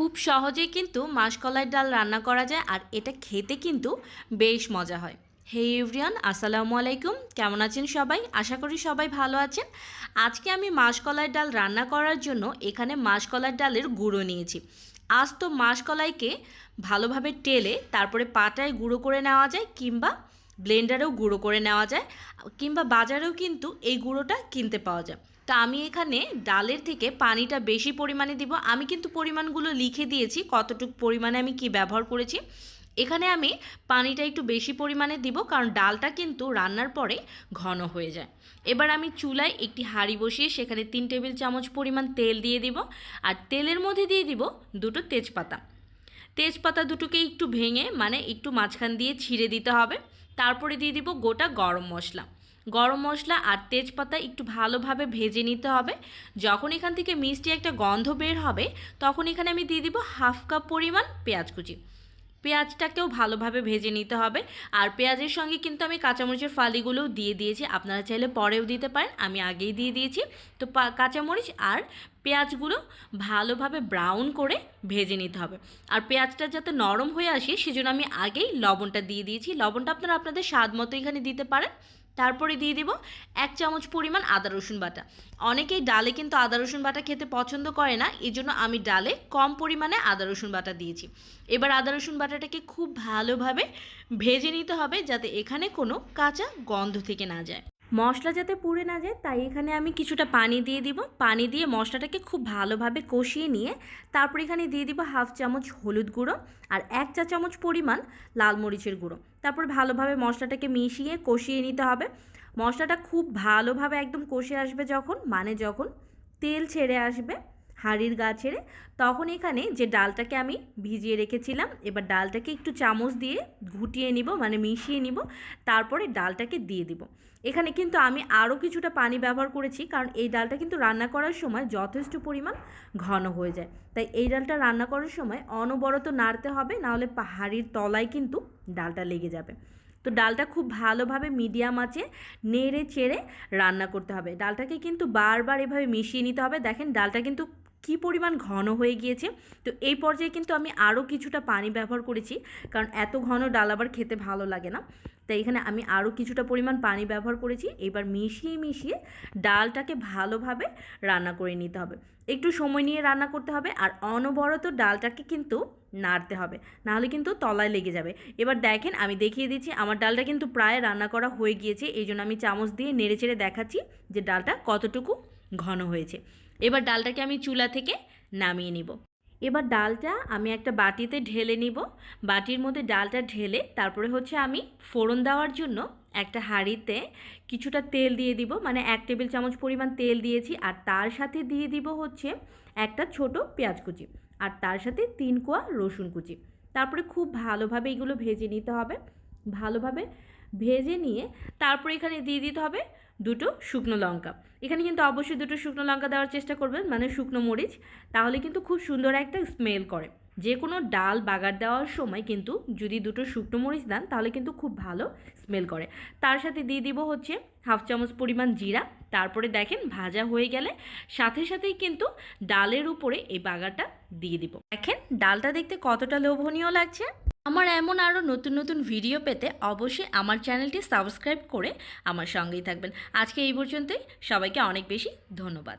খুব সহজেই কিন্তু মাসকলাই ডাল রান্না করা যায় আর এটা খেতে কিন্তু বেশ মজা হয়। হে এভরিয়ান আসসালামু আলাইকুম। কেমন আছেন সবাই? আশা করি সবাই ভালো আছেন। আজকে আমি মাসকলাই ডাল রান্না করার জন্য এখানে মাসকলাই ডালের গুঁড়ো নিয়েছি। আজ তো মাসকলাইকে ভালোভাবে টেলে তারপরে পাটায় গুঁড়ো করে নেওয়া যায় কিংবা ব্লেন্ডারেও গুঁড়ো করে নেওয়া যায়, কিংবা বাজারেও কিন্তু এই গুঁড়োটা কিনতে পাওয়া যায়। তো আমি এখানে ডালের থেকে পানিটা বেশি পরিমাণে দিব। আমি কিন্তু পরিমাণগুলো লিখে দিয়েছি, কতটুকু পরিমাণে আমি কি ব্যবহার করেছি। এখানে আমি পানিটা একটু বেশি পরিমাণে দিব, কারণ ডালটা কিন্তু রান্নার পরে ঘন হয়ে যায়। এবার আমি চুলায় একটি হাঁড়ি বসিয়ে সেখানে তিন টেবিল চামচ পরিমাণ তেল দিয়ে দিব, আর তেলের মধ্যে দিয়ে দিব দুটো তেজপাতা। তেজপাতা দুটোকে একটু ভেঙে মানে একটু মাঝখান দিয়ে ছিঁড়ে দিতে হবে। তারপরে দিয়ে দিব গোটা গরম মশলা। গরম মশলা আর তেজপাতা একটু ভালোভাবে ভেজে নিতে হবে। যখন এখান থেকে মিষ্টি একটা গন্ধ বের হবে, তখন এখানে আমি দিয়ে দিব হাফ কাপ পরিমাণ পেঁয়াজ কুচি। পেঁয়াজটাকেও ভালোভাবে ভেজে নিতে হবে। আর পেঁয়াজের সঙ্গে কিন্তু আমি কাঁচামরিচের ফালিগুলোও দিয়ে দিয়েছি। আপনারা চাইলে পরেও দিতে পারেন, আমি আগেই দিয়ে দিয়েছি। তো কাঁচামরিচ আর পেঁয়াজগুলো ভালোভাবে ব্রাউন করে ভেজে নিতে হবে। আর পেঁয়াজটা যাতে নরম হয়ে আসে, সেজন্য আমি আগেই লবণটা দিয়ে দিয়েছি। লবণটা আপনারা আপনাদের স্বাদ মতো এখানে দিতে পারেন। তারপরে দিয়ে দিব এক চামচ পরিমাণ আদা রসুন বাটা। অনেকেই ডালে কিন্তু আদা রসুন বাটা খেতে পছন্দ করে না এই জন্য আমি ডালে কম পরিমাণে আদা রসুন বাটা দিয়েছি। এবার আদা রসুন বাটাটাকে খুব ভালোভাবে ভেজে নিতে হবে, যাতে এখানে কোনো কাঁচা গন্ধ থেকে না যায়। মশলা যাতে পুড়ে না যায়, তাই এখানে আমি কিছুটা পানি দিয়ে দিব। পানি দিয়ে মশলাটাকে খুব ভালোভাবে কষিয়ে নিয়ে, তারপর এখানে দিয়ে দিব হাফ চামচ হলুদ গুঁড়ো আর এক চা চামচ পরিমাণ লাল মরিচের গুঁড়ো। তারপর ভালোভাবে মশলাটাকে মিশিয়ে কষিয়ে নিতে হবে। মশলাটা খুব ভালোভাবে একদম কষে আসবে যখন মানে যখন তেল ছেড়ে আসবে। হাঁড়ির গা ছেড়ে তখন এখানে যে ডালটাকে আমি ভিজিয়ে রেখেছিলাম, এবার ডালটাকে একটু চামচ দিয়ে ঘুটিয়ে নিব মানে মিশিয়ে নিব, তারপরে ডালটাকে দিয়ে দিব। এখানে কিন্তু আমি আরও কিছুটা পানি ব্যবহার করেছি, কারণ এই ডালটা কিন্তু রান্না করার সময় যথেষ্ট পরিমাণ ঘন হয়ে যায়। তাই এই ডালটা রান্না করার সময় অনবরত নাড়তে হবে, নাহলে পাহাড়ির তলায় কিন্তু ডালটা লেগে যাবে। তো ডালটা খুব ভালোভাবে মিডিয়াম আঁচে নেড়ে চেড়ে রান্না করতে হবে। ডালটাকে কিন্তু বারবার এভাবে মিশিয়ে নিতে হবে। দেখেন, ডালটা কিন্তু কী পরিমাণ ঘন হয়ে গিয়েছে। তো এই পর্যায়ে কিন্তু আমি আরও কিছুটা পানি ব্যবহার করেছি, কারণ এত ঘন ডাল আবার খেতে ভালো লাগে না। তাই এখানে আমি আরও কিছুটা পরিমাণ পানি ব্যবহার করেছি। এবার মিশিয়ে মিশিয়ে ডালটাকে ভালোভাবে রান্না করে নিতে হবে। একটু সময় নিয়ে রান্না করতে হবে আর অনবরত ডালটাকে কিন্তু নাড়তে হবে, নাহলে কিন্তু তলায় লেগে যাবে। এবার দেখেন আমি দেখিয়ে দিচ্ছি, আমার ডালটা কিন্তু প্রায় রান্না করা হয়ে গিয়েছে। এই জন্য আমি চামচ দিয়ে নেড়ে চেড়ে দেখাচ্ছি যে ডালটা কতটুকু ঘন হয়েছে। এবার ডালটাকে আমি চুলা থেকে নামিয়ে নিব। এবার ডালটা আমি একটা বাটিতে ঢেলে নিব। বাটির মধ্যে ডালটা ঢেলে তারপরে হচ্ছে আমি ফোড়ন দেওয়ার জন্য একটা হাঁড়িতে কিছুটা তেল দিয়ে দিব। মানে এক টেবিল চামচ পরিমাণ তেল দিয়েছি আর তার সাথে দিয়ে দিব হচ্ছে একটা ছোট পেঁয়াজ কুচি আর তার সাথে তিন কোয়া রসুন কুচি। তারপরে খুব ভালোভাবে এগুলো ভেজে নিতে হবে। ভালোভাবে ভেজে নিয়ে তারপরে এখানে দিয়ে দিতে হবে দুটো শুকনো লঙ্কা। এখানে কিন্তু অবশ্যই দুটো শুকনো লঙ্কা দেওয়ার চেষ্টা করবেন মানে শুকনো মরিচ, তাহলে কিন্তু খুব সুন্দর একটা স্মেল করে। যে কোনো ডাল বাগার দেওয়ার সময় কিন্তু যদি দুটো শুকনো মরিচ দেন, তাহলে কিন্তু খুব ভালো স্মেল করে। তার সাথে দিয়ে দিব হচ্ছে হাফ চামচ পরিমাণ জিরা। তারপরে দেখেন ভাজা হয়ে গেলে সাথে সাথেই কিন্তু ডালের উপরে এই বাগারটা দিয়ে দিব। দেখেন, ডালটা দেখতে কতটা লোভনীয় লাগছে। আমার এমন আরও নতুন নতুন ভিডিও পেতে অবশ্যই আমার চ্যানেলটি সাবস্ক্রাইব করে আমার সঙ্গেই থাকবেন। আজকে এই পর্যন্তই। সবাইকে অনেক বেশি ধন্যবাদ।